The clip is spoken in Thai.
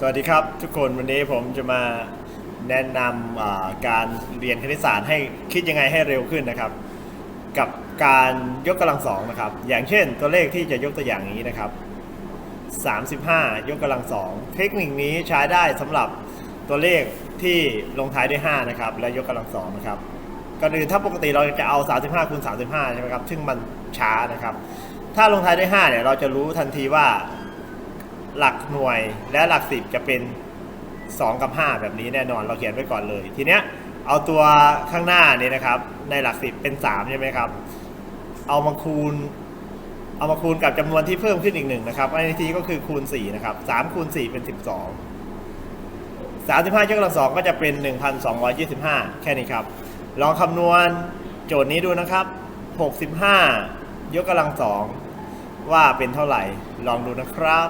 สวัสดีครับทุกคนวันนี้ผมจะมาแนะนำการเรียนคณิตศาสตร์ให้คิดยังไงให้เร็วขึ้นนะครับ กับการยกกำลังสองนะครับ อย่างเช่นตัวเลขที่จะยกตัวอย่างนี้นะครับ 35 ยกกำลังสองเทคนิคนี้ใช้ได้สำหรับตัวเลขที่ลงท้ายด้วย 5 นะครับ และยกกำลังสองนะครับก่อนอื่นถ้าปกติเราจะเอา 35คูณ35 ใช่ไหมครับ ซึ่งมันช้านะครับ ถ้าลงท้ายด้วย 5 เนี่ย เราจะรู้ทันทีว่า หลักหน่วยและหลักสิบจะเป็น 2 กับ 5 แบบนี้แน่นอนเราเขียนไว้ก่อนเลย ทีเนี้ยเอาตัวข้างหน้านี่นะครับ ในหลักสิบเป็น3ใช่ไหมครับ เอามาคูณ เอามาคูณกับจำนวนที่เพิ่มขึ้นอีกหนึ่งนะครับในทีก็คือคูณ4นะครับ3คูณ4เป็น 12 35ยกกำลังสองก็จะเป็น 1,225 แค่นี้ครับ ลองคำนวณโจทย์นี้ดูนะครับ 65 ยกกำลังสองว่าเป็นเท่าไหร่ ลองดูนะครับ